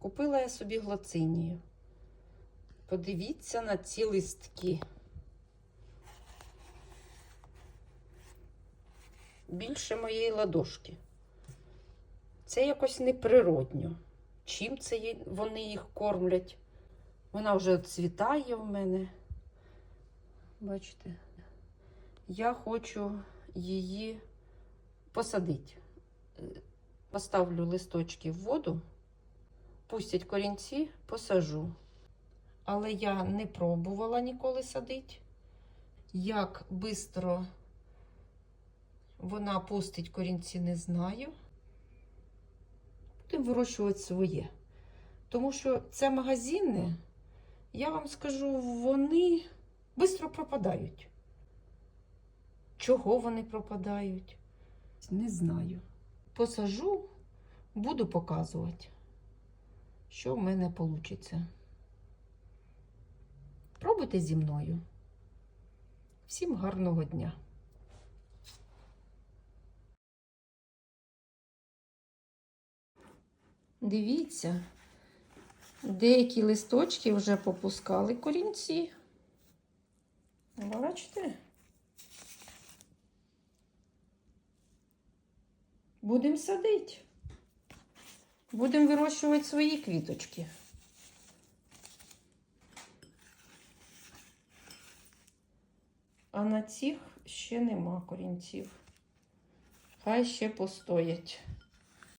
Купила я собі глоцинію. Подивіться на ці листки. Більше моєї ладошки. Це якось неприродньо. Чим це вони їх кормлять? Вона вже цвітає в мене. Бачите, я хочу її посадити. Е, Поставлю листочки в воду, пустять корінці, посажу. Але я не пробувала ніколи садити. Як швидко вона пустить корінці, не знаю. Будемо вирощувати своє. Тому що це магазини, я вам скажу, вони швидко пропадають. Чого вони пропадають? Не знаю. Посажу, буду показувати, що в мене вийде. Пробуйте зі мною. Всім гарного дня! Дивіться, деякі листочки вже попускали корінці. Бачите? Будемо садити. Будемо вирощувати свої квіточки. А на цих ще нема корінців. Хай ще постоять.